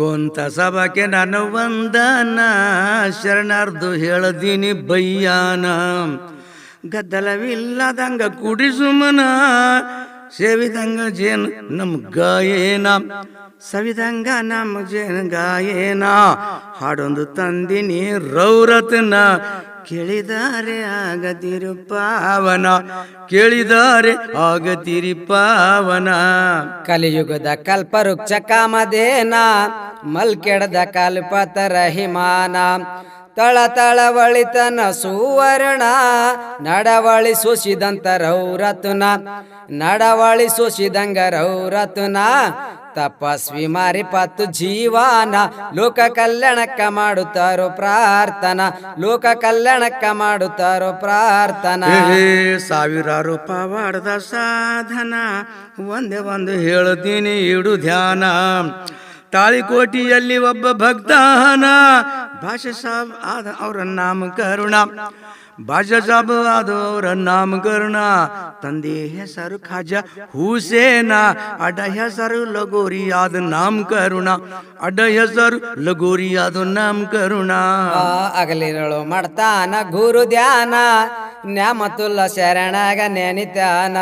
ಕೊಂತ ಸಭಕ್ಕೆ ನಾನು ವಂದನ, ಶರಣರ್ದು ಹೇಳದೀನಿ ಬಯ್ಯಾನ ಗದ್ದಲವಿಲ್ಲದಂಗ ಕುಡಿ ಸುಮನ, ಸೇವಿದಂಗ ಜೇನು ನಮ್ ಗಾಯೇನ. ಸವಿದಂಗ ನಮ್ಮ ಜೇನು ಗಾಯೇನ, ಹಾಡೊಂದು ತಂದಿನಿ ರೌರತ್ನ. ಕೇಳಿದಾರೆ ಆಗದಿರು ಪಾವನ ಕೇಳಿದಾರೆ ಆಗದಿರಿ ಪಾವನ ಕಲಿಯುಗದ ಕಲ್ಪವೃಕ್ಷ ಕಾಮಧೇನ ಮಲ್ಕೆಡದ ಕಲ್ಪತರ ಹಿಮಾನ ತಳ ತಳವಳಿತನ ಸುವರ್ಣ ನಡವಳಿ ಸುಸಿದಂತ ರೌರತುನ ನಡವಳಿ ಸುಸಿದಂಗ ರೌರತುನ, ತಪಸ್ವಿ ಮಾರಿ ಪತ್ತು ಜೀವಾನ ಲೋಕ ಕಲ್ಯಾಣಕ್ಕ ಮಾಡುತ್ತಾರೋ ಪ್ರಾರ್ಥನಾ ಲೋಕ ಕಲ್ಯಾಣಕ್ಕ ಮಾಡುತ್ತಾರೋ ಪ್ರಾರ್ಥನಾ. ಸಾವಿರಾರು ಪವಾಡದ ಸಾಧನ, ಒಂದೇ ಒಂದು ಹೇಳುತ್ತೀನಿ ಇಡು ಧ್ಯಾನ. ತಾಳಿಕೋಟಿಯಲ್ಲಿ ಒಬ್ಬ ಭಕ್ತನ ಭಾಷೆ ಸಾಬ್ ಆದ ಅವರ ನಾಮಕರಣ ಭಾಷಾ ಸಾಬ್ ಆದ ನಾಮ ಕರುಣ. ತಂದೆ ಹೆಸರು ಖಾಜ, ಹುಸೇನ. ಅಡ ಹೆಸರು ಲಗೋರಿ ಆದ ನಾಮಕರಣ ಅಡ ಹೆಸರು ಲಗೋರಿ ಆದ ನಾಮ ಕರುಣ. ಅಗಲಿರಳು ಮಾಡ್ತಾನ ಗುರು ಧ್ಯಾನ. ನ್ಯಾಮತುಲ್ಲ ಶರಣಾಗ ನೆನಿತಾನ.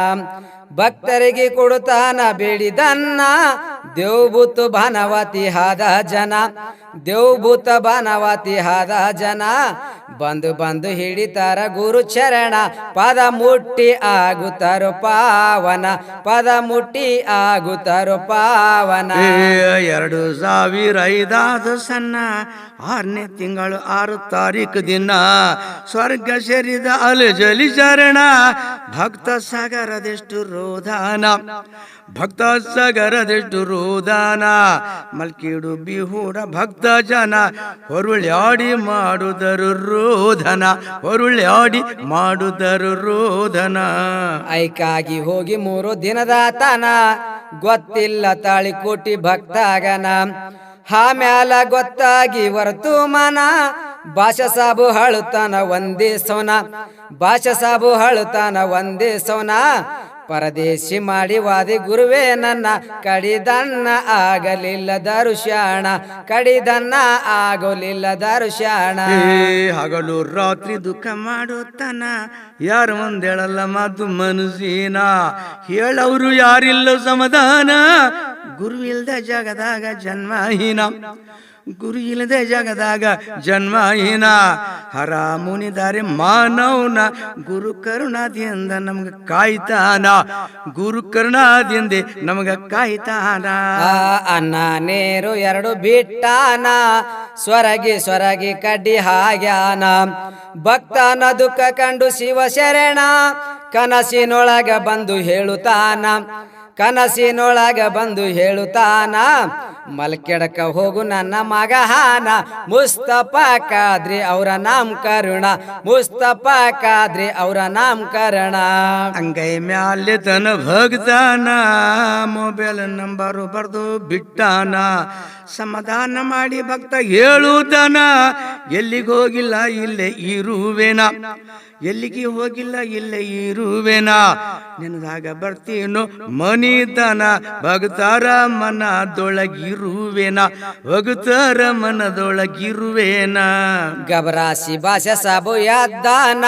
ಭಕ್ತರಿಗೆ ಕೊಡುತ್ತಾನ ಬೇಡಿದನ್ನ ದೇವ್ಬುತ್ತು ಭಾನವತಿ ಹಾದ ಜನ. ದೇವ್ಭೂತ ಬನವಾತಿ ಹಾದ ಜನ. ಬಂದು ಬಂದು ಹಿಡಿತಾರ ಗುರು ಚರಣ ಪದ ಮುಟ್ಟಿ ಆಗುತ್ತಾರೋ ಪಾವನ. ಪದ ಮುಟ್ಟಿ ಆಗುತ್ತಾರೋ ಪಾವನ. ಎರಡು ಸಾವಿರ ಐದಾದ ಸಣ್ಣ ಆರನೇ ತಿಂಗಳು ಆರು ತಾರೀಕು ದಿನ ಸ್ವರ್ಗ ಸೇರಿದ ಅಲಜಲಿ ಚರಣ ಭಕ್ತ ಸಾಗರದೆಷ್ಟು ರೋಧಾನ. ಭಕ್ತ ಸಾಗರದೆಷ್ಟು ರೋಧಾನ. ಮಲ್ಕೀಡು ಬಿಹೂಡ ಭಕ್ತ ಜನ, ಹೊರುಳ್ಯಾಡಿ ಮಾಡುದರು ರೋಧನ, ಹೊರುಳ್ಯಾಡಿ ಮಾಡುದರು ರೋಧನ. ಐಕಾಗಿ ಹೋಗಿ ಮೂರು ದಿನದ ತನ, ಗೊತ್ತಿಲ್ಲ ತಾಳಿ ಕೋಟಿ ಭಕ್ತಾಗನ. ಆಮ್ಯಾಲ ಗೊತ್ತಾಗಿ ಹೊರತು ಮನ, ಭಾಷಾ ಸಾಬು ಹಳುತ್ತಾನ ಒಂದೇ ಸೋನ ಭಾಷಾ ಸಾಬು ಹಳುತ್ತಾನ ಒಂದೇ ಸೋನ ಪರದೇಶಿ ಮಾಡಿ ವಾದಿ ಗುರುವೇ ನನ್ನ. ಕಡಿದನ್ನ ಆಗಲಿಲ್ಲ ದರುಶಾಣ ಕಡಿದನ್ನ ಆಗಲಿಲ್ಲ ದರುಶಾಣ ಹಗಲು ರಾತ್ರಿ ದುಃಖ ಮಾಡುತ್ತಾನ. ಯಾರು ಒಂದೇಳಲ್ಲ ಮಾತು ಮನಸ್ಸಿನ? ಹೇಳವರು ಯಾರಿಲ್ಲ ಸಮಾಧಾನ? ಗುರು ಇಲ್ಲದೆ ಜಗದಾಗ ಜನ್ಮಹೀನ. ಗುರು ಇಲ್ಲದೆ ಜಗದಾಗ ಜನ್ಮಹೀನ. ಹರ ಮುನಿದಾರೆ ಮಾನವನ ಗುರು ಕರುಣಾದಿಂದ ನಮ್ಗೆ ಕಾಯ್ತಾನ. ಗುರು ಕರುಣಾದಿಂದ ನಮ್ಗೆ ಕಾಯ್ತಾನ. ಅನ್ನ ನೀರು ಎರಡು ಬಿಟ್ಟಾನ. ಸ್ವರಗಿ ಸ್ವರಗಿ ಕಡ್ಡಿ ಹಾಗ್ಯಾನ. ಭಕ್ತನ ದುಃಖ ಕಂಡು ಶಿವ ಶರಣ, ಕನಸಿನೊಳಗ ಬಂದು ಹೇಳುತ್ತಾನ. ಕನಸಿನೊಳಗ ಬಂದು ಹೇಳುತ್ತಾನ. ಮಲ್ಕೆಡಕ ಹೋಗು ನನ್ನ ಮಗ ಹಾನ. ಮುಸ್ತಫಾ ಕಾದ್ರಿ ಅವರ ನಾಮಕರಣ ಮುಸ್ತಫಾ ಕಾದ್ರಿ ಅವರ ನಾಮಕರಣ ಅಂಗೈ ಮ್ಯಾಲೆ ತನ ಭಕ್ತಾನ ಮೊಬೈಲ್ ನಂಬರು ಬರೆದು ಬಿಟ್ಟಾನ. ಸಮಾಧಾನ ಮಾಡಿ ಭಕ್ತ ಹೇಳುತ್ತಾನ ಎಲ್ಲಿಗೆ ಹೋಗಿಲ್ಲ ಇಲ್ಲೇ ಇರುವೆನಾ. ಎಲ್ಲಿಗೆ ಹೋಗಿಲ್ಲ ಇಲ್ಲೇ ಇರುವೆನ. ನೆನದಾಗ ಬರ್ತೀನೋ? ಮನಿತನ ಭಕ್ತರ ಮನದೊಳಗಿರುವೆನ? ಭಕ್ತರ ಮನದೊಳಗಿರುವೇನ? ಗಬರಾಸಿ ಭಾಷೆ ಸಾಬು ಯಾದ್ದಾನ?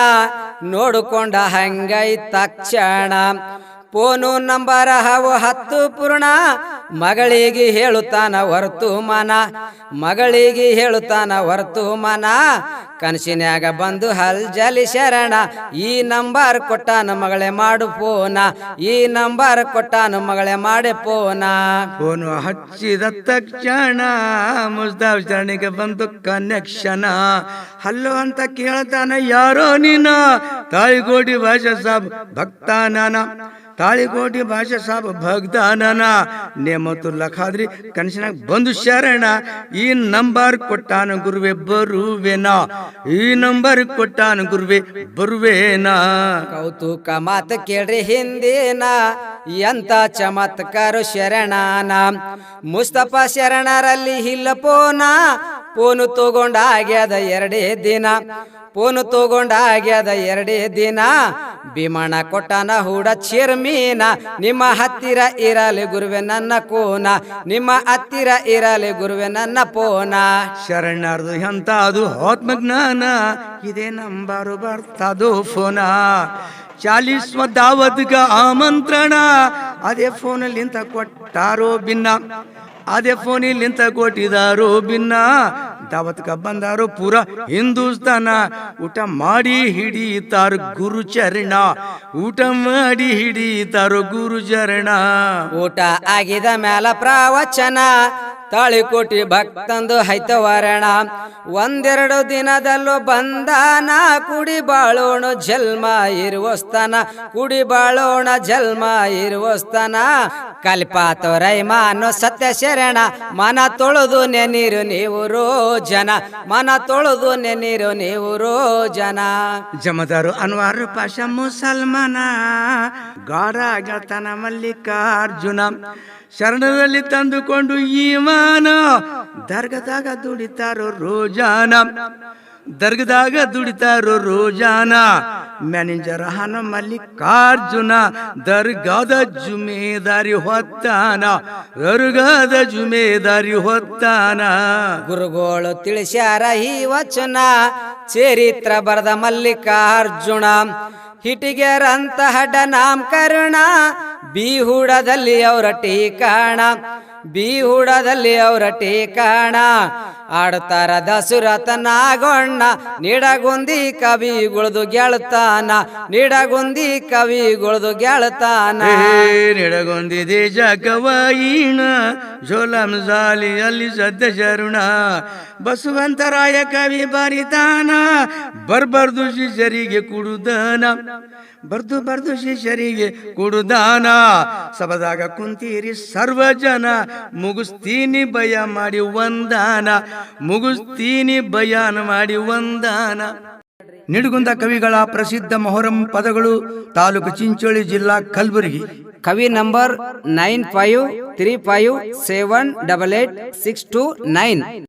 ನೋಡಿಕೊಂಡ ಹಂಗೈ ತಕ್ಷಣ ಫೋನು ನಂಬರ ಹಾವು ಹತ್ತು ಪೂರ್ಣ. ಮಗಳಿಗೆ ಹೇಳುತ್ತಾನ ಹೊರತು ಮನ. ಮಗಳಿಗೆ ಹೇಳುತ್ತಾನ ಹೊರತು ಮನ. ಕನಸಿನ್ಯಾಗ ಬಂದು ಹಲ್ ಜಲಿ ಶರಣ. ಈ ನಂಬರ್ ಕೊಟ್ಟಾನ ಮಗಳೇ ಮಾಡು ಪೋನ. ಈ ನಂಬರ್ ಕೊಟ್ಟಾನ ಮಗಳೇ ಮಾಡಿ ಫೋನ ಫೋನು ಹಚ್ಚಿದ ತಕ್ಷಣ ಮುಸ್ತಾಫ್ ಶರಣಿಗೆ ಬಂದು ಕನೆಕ್ಷನ ಹಲ್ಲು ಅಂತ ಕೇಳ್ತಾನ, ಯಾರೋ ನೀನ? ತಾಯಿಗೋಡಿ ಭಾಷೆ ಸಾಬ್ ಭಕ್ತಾನನ. ತಾಳಿಗೋಡಿ ಭಾಷೆ ಸಾಬ ಭಗ್ದಾನನ ನೇಮತ್ತು ಲಖಾದ್ರಿ ಕನಸಿನಾಗ ಬಂದು ಶರಣ. ಈ ನಂಬರ್ ಕೊಟ್ಟಾನ ಗುರುವೆ ಬರುವೆನಾ. ಈ ನಂಬರ್ ಕೊಟ್ಟಾನ ಗುರುವೆ ಬರುವೇನಾ. ಕೌತುಕ ಮಾತು ಕೇಳ್ರಿ ಹಿಂದೇನ. ಎಂತ ಚಮತ್ಕಾರ ಶರಣಾನ. ಮುಸ್ತಫಾ ಶರಣರಲ್ಲಿ ಹಿಲ್ಲಪೋನ. ಫೋನು ತಗೊಂಡ ಆಗ್ಯದ ಎರಡೇ ದಿನ. ಪೋನು ತಗೊಂಡ ಆಗ್ಯದ ಎರಡೇ ದಿನ. ಭೀಮಣ ಕೊಟ್ಟನ ಹೂಡ ಚಿರ್ಮೀನ. ನಿಮ್ಮ ಹತ್ತಿರ ಇರಲಿ ಗುರುವೆ ನನ್ನ ಕೋನ. ನಿಮ್ಮ ಹತ್ತಿರ ಇರಲಿ ಗುರುವೆ ನನ್ನ ಪೋನ. ಶರಣರ್ದು ಎಂತಾದು ಆತ್ಮಜ್ಞಾನ ಇದೇ ನಂಬರು ಬರ್ತದು ಫೋನ. ಚಾಲಿಸುವ ದಾವತ್ಗ ಆಮಂತ್ರಣ. ಅದೇ ಫೋನಲ್ಲಿಂತ ಕೊಟ್ಟಾರೋ ಭಿನ್ನ ಅದೇ ಫೋನಿಲಿಂತ ಕೊಟ್ಟಿದಾರು ಭಿನ್ನ ದಾವತ್ಕ ಬಂದಾರು ಪೂರ ಹಿಂದೂಸ್ತಾನ. ಊಟ ಮಾಡಿ ಹಿಡಿತಾರ ಗುರು ಚರಣ. ಊಟ ಮಾಡಿ ಹಿಡಿಯುತ್ತಾರು ಗುರು ಚರಣ. ಊಟ ಆಗಿದ ಮ್ಯಾಲ ಪ್ರವಚನ. ತಾಳಿಕೋಟಿ ಭಕ್ತಂದು ಹೈತವರಣ. ಒಂದೆರಡು ದಿನದಲ್ಲೂ ಬಂದಾನ, ಕುಡಿ ಬಾಳೋಣ ಜಲ್ಮ ಇರುವಸ್ತನ, ಕುಡಿ ಬಾಳೋಣ ಜಲ್ಮ ಇರುವಸ್ತನ. ಕಲ್ಪಾತ ರೈಮಾನು ಸತ್ಯ ಶರಣ ಮನ ತೊಳೆದು ನೆನೀರು ನೀವು ರೋಜನ, ಮನ ತೊಳೆದು ನೆನೀರು ನೀವು ರೋಜನ. ಜಮದಾರು ಅನ್ವಾರು ಪಾಶ ಮುಸಲ್ಮಾನ ಗಾಢ ಗೆಳತನ ಮಲ್ಲಿಕಾರ್ಜುನ. ಶರಣದಲ್ಲಿ ತಂದುಕೊಂಡು ಈಮಾನ ದರ್ಗದಾಗ ದುಡಿತಾರೋ ರೋಜಾನ. ದರ್ಗದಾಗ ದುಡಿತಾರೋ ರೋಜಾನ. ಮ್ಯಾನೇಜರ್ ಹನ ಮಲ್ಲಿಕಾರ್ಜುನ ದರ್ಗಾದ ಜುಮೇದಾರಿ ಹೊತ್ತಾನ. ದರ್ಗಾದ ಜುಮೇದಾರಿ ಹೊತ್ತಾನ. ಗುರುಗಳು ತಿಳಿಸ್ಯಾರ ಈ ವಚನ. ಚರಿತ್ರ ಬರದ ಮಲ್ಲಿಕಾರ್ಜುನ. ಹಿಟಿಗೆರಂತ ಹಡ ಕರುಣ ಬಿಹುಡದಲ್ಲಿ ಅವರ ಟೀಕಾಣ ಬಿಹುಡದಲ್ಲಿ ಅವರ ಟೀಕಾಣ. ಆಡ್ತಾರ ದಸುರಥ ನಾಗೊಂಡ ನಿಡಗುಂದಿ ಕವಿಗುಳ್ದು ಗೆಳ್ತಾನ. ನಿಡಗುಂದಿ ಕವಿಗುಳ್ದು ಗೆಳ್ತಾನ. ನಿಡಗೊಂದಿದೆ ಜಗವಾಯಿಣ ಜೋಲಂ ಜಾಲಿ ಅಲ್ಲಿ ಸದ್ಯ ಶರುಣ. ಬಸವಂತರಾಯ ಕವಿ ಬರಿತಾನ, ಬರ್ಬರ್ದು ಶಿಷ್ಯರಿಗೆ ಕುಡುದಾನ. ಬರ್ದು ಬರ್ದು ಶಿಷ್ಯರಿಗೆ ಕುಡುದಾನ. ಸಬದಾಗ ಕುಂತೀರಿ ಸರ್ವ ಜನ, ಮುಗಿಸ್ತೀನಿ ಭಯ ಮಾಡಿ ವಂದಾನ. ಮುಗಿಸ್ತೀನಿ ಭಯಾನ ಮಾಡಿ ವಂದಾನ. ನಿಡುಗುಂದ ಕವಿಗಳ ಪ್ರಸಿದ್ಧ ಮೊಹರಂ ಪದಗಳು ತಾಲೂಕು ಚಿಂಚೋಳಿ ಜಿಲ್ಲಾ ಕಲಬುರಗಿ. कवि number nine five three five seven double eight six two nine.